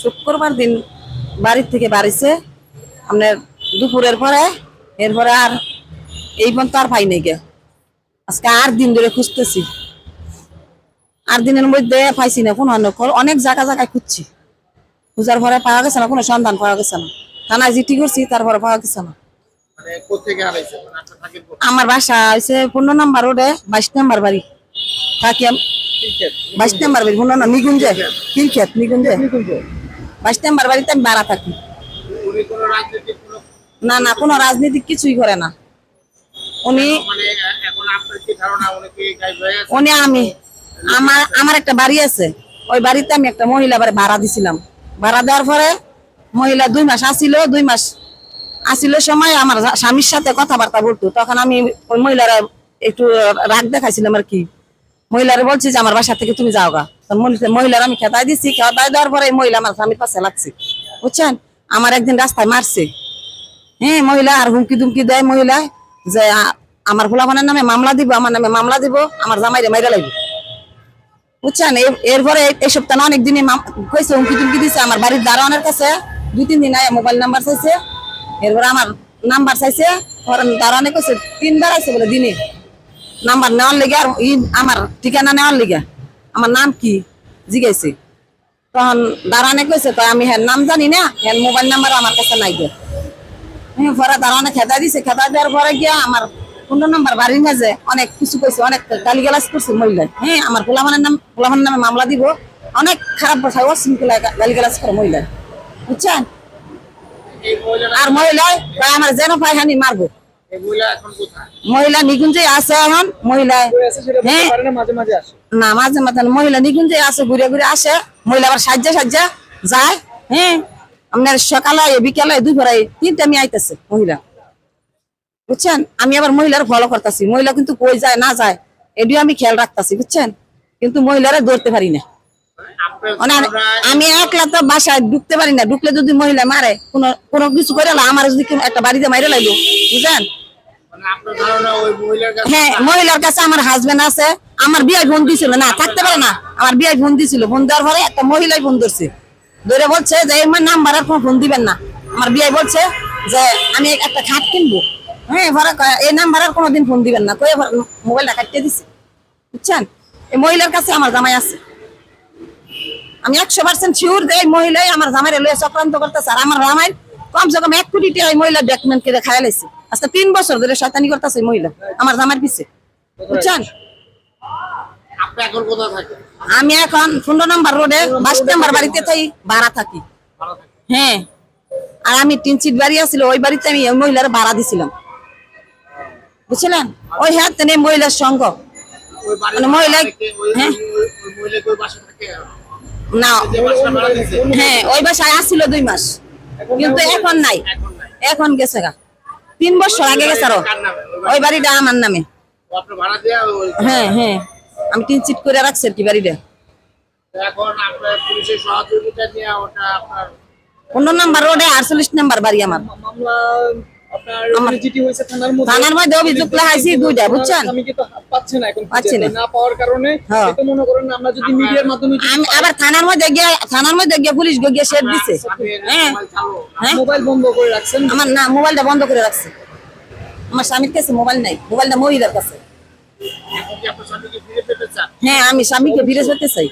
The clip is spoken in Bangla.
শুক্রবার দিন বাড়ির থেকে বাড়িছে। আপনার দুপুরের পরে এরপরে আর এই পর্যন্ত আর পাই নাই গে। আজকে আট দিন ধরে খুঁজতেছি। আট দিনের মধ্যে পাইছি না কোনো অনেক জায়গা জায়গায় খুঁজছি। খুঁজার পরে পাওয়া গেছে না কোনো সন্ধান পাওয়া গেছে না। থানায় জিটি করছি তারপরে পাওয়া গেছে না। মানে মানে? আমার বাসা হয়েছে পনেরো নাম্বার রোডে বাইশ নাম্বার বাড়ি। থাকি বাইশ নাম্বার বাড়ি পনেরো নিগুঞ্জে ক্রিকেট নিগুঞ্জে বাইশ বাড়িতে আমি ভাড়া থাকি। না না, কোনো রাজনীতি কিছুই করে না। উনি উনি আমি আমার আমার একটা বাড়ি আছে। ওই বাড়িতে আমি একটা মহিলা ভাড়া দিছিলাম। ভাড়া দেওয়ার পরে মহিলা দুই মাস আসিল, দুই মাস আসিল সময় আমার স্বামীর সাথে কথাবার্তা বলতো। তখন আমি ওই মহিলারা একটু রাগ দেখাইছিলাম আর কি। মহিলারা বলছি যে, আমার বাসা থেকে তুমি যাও গা মহিলা- মহিলার আমি খেতাই দিচ্ছি খেতাই দেওয়ার পরে মহিলা আমার স্বামীর পাশে লাগছে। বুঝছেন? আমার একদিন রাস্তায় মারছে। হ্যাঁ মহিলা আর হুমকি দুমকি দেয় মহিলা যে আমার ফুলাফানের নামে মামলা দিব, আমার নামে মামলা দিব, আমার জামাইরে মাইরা লাগবে বুঝছেন? এরপরে এই- সপ্তাহে অনেক দিনে কইছে, হুমকি টুমকি দিছে আমার বাড়ির দারোয়ানের কাছে। দুই, তিন দিন আগে মোবাইল নাম্বার চাইছে। এরপরে আমার নাম্বার চাইছে। দারোয়ানে কইছে, তিনবার আইছে বলে দিনে। নাম্বার নেওয়ার লেগে আর আমার ঠিকানা নেওয়ার লেগে। আমার নাম কি? জিজ্ঞাসে তখন দারোয়ানে কইছে, তো আমি হ্যাঁ নাম জানি না হ্যাঁ মোবাইল নাম্বার আমার কাছে নাই গে পরে দারোয়ানে খেতা দিছে খেতা দেওয়ার পরে গিয়া আমার পনেরো নাম্বার বাড়ির মাঝে অনেক কিছু কইছে, অনেক গালি গালাজ করছে মহিলা হ্যাঁ আমার গোলামানের নাম গোলামানের নামে মামলা দিব, অনেক খারাপ ভাষায় অশৃঙ্খলা গালি গালাজ করে মহিলা বুঝছেন? আর মহিলায় আমার যেন পায় হানি মারবো। মহিলা মহিলা নিকুঞ্জে আছে এখন মহিলায় হ্যাঁ। আসে। না মাঝে মাঝে মহিলা নিকুঞ্জে আছে ঘুরে ঘুরে আসে। মহিলা আবার সাজ্জা সাজ্জা যায় হ্যাঁ। আপনার সকালে বিকালে দুপুরে তিনটা আমি আইতেছে মহিলা। বুঝছেন? আমি আবার মহিলার ফলো করতেছি। মহিলা কিন্তু কই যায় না যায় এটিও আমি খেয়াল রাখতেছি বুঝছেন? কিন্তু মহিলারা ধরতে পারি না। মানে আমি- একলা তো বাসায় ঢুকতে পারি না। ঢুকলে যদি মহিলা মারে কোনো কোনো কিছু করে না আমার যদি একটা বাড়িতে মাইরে লাগল বুঝছেন? হ্যাঁ মহিলার কাছে আমার হাজবেন্ড আছে। আমার বিয়ে ফোন দিছিল না থাকতে পারে না। আমার বিয়ে ফোন দিছিল। ফোন দেওয়ার পরে একটা মহিলাই ফোন ধরছে ধরে বলছে যে এই নাম্বার আর ফোন দিবেন না। আমার বিয়ে বলছে যে আমি একটা খাট কিনবো। হ্যাঁ এবারে এই নাম্বার আর কোনোদিন ফোন দিবেন না। কয়ে মোবাইলটা কাটিয়ে দিছে। বুঝছেন? এই মহিলার কাছে আমার জামাই আছে। আমি একশো পার্সেন্ট শিওর যে এই মহিলাই আমার জামাই লয়ে চক্রান্ত করতেছে। আর আমার জামাই কমসে কম এক কোটি টাকা মহিলা ডকুমেন্ট করে খাই লাইছে। আজকে তিন বছর ধরে শয়তানি করতেছে মহিলা। আমার জামাইয়ের পিছে বুঝছেন? আমি এখন পনেরো নম্বর রোডে বাস নম্বর বাড়িতে থাকি ভাড়া থাকি। হ্যাঁ। আর আমি তিন সিট বাড়ি আছিল ওই বাড়িতে আমি ওই মহিলার ভাড়া দিছিলাম। বুঝছিলেন ওই হ্যাঁ তেনে মহিলার সঙ্গ। মানে মহিলা- হ্যাঁ। না। হ্যাঁ ওই বাসায় আসছিল দুই মাস। কিন্তু এখন নাই। এখন গেছে গা। তিন বছর আগে গেছে আরও। ওই বাড়িটা আমার নামে। হ্যাঁ হ্যাঁ। আমি তিন সিট করে রাখছি আর কি বাড়িটা। পনেরো নাম্বার রোডে আটচল্লিশ নাম্বার বাড়ি আমার। থানার মধ্যে অভিযোগ লাগাইছি দুইটা বুঝছেন? আমি আবার থানার মধ্যে গিয়ে থানার মধ্যে গিয়ে পুলিশ গিয়ে শেড দিছে। হ্যাঁ। হ্যাঁ? মোবাইল বন্ধ করে রাখছেন? আমার না মোবাইলটা বন্ধ করে রাখছে। আমার স্বামীর কাছে মোবাইল নাই। মোবাইলটা মহিলার কাছে। পেতে হ্যাঁ আমি স্বামীকে ফিরে যেতে চাই।